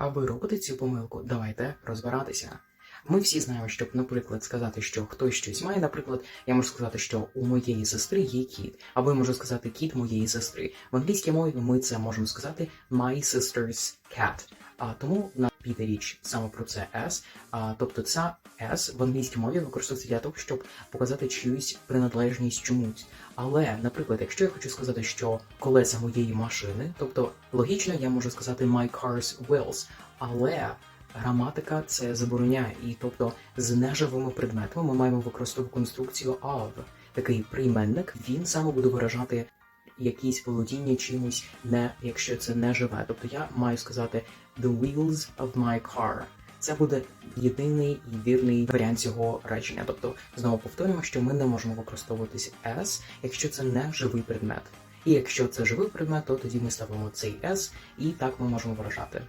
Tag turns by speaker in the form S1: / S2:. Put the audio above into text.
S1: А робити цю помилку? Давайте розбиратися. Ми всі знаємо, щоб, наприклад, сказати, що хтось щось має. Наприклад, я можу сказати, що у моєї сестри є кіт, або я можу сказати кіт моєї сестри. В англійській мові ми це можемо сказати my sister's cat. А тому на піде річ саме про це S. А, тобто ця S в англійській мові використовується для того, щоб показати чиюсь приналежність чомусь. Але, наприклад, якщо я хочу сказати, що колеса моєї машини, тобто логічно я можу сказати my car's wheels, але граматика це забороняє. І тобто з неживими предметами ми маємо використовувати конструкцію of. Такий прийменник, він саме буде виражати якісь володіння чимось, не якщо це не живе. Тобто я маю сказати the wheels of my car. Це буде єдиний і вірний варіант цього речення. Тобто, знову повторюємо, що ми не можемо використовуватись S, якщо це не живий предмет. І якщо це живий предмет, то тоді ми ставимо цей S, і так ми можемо виражати.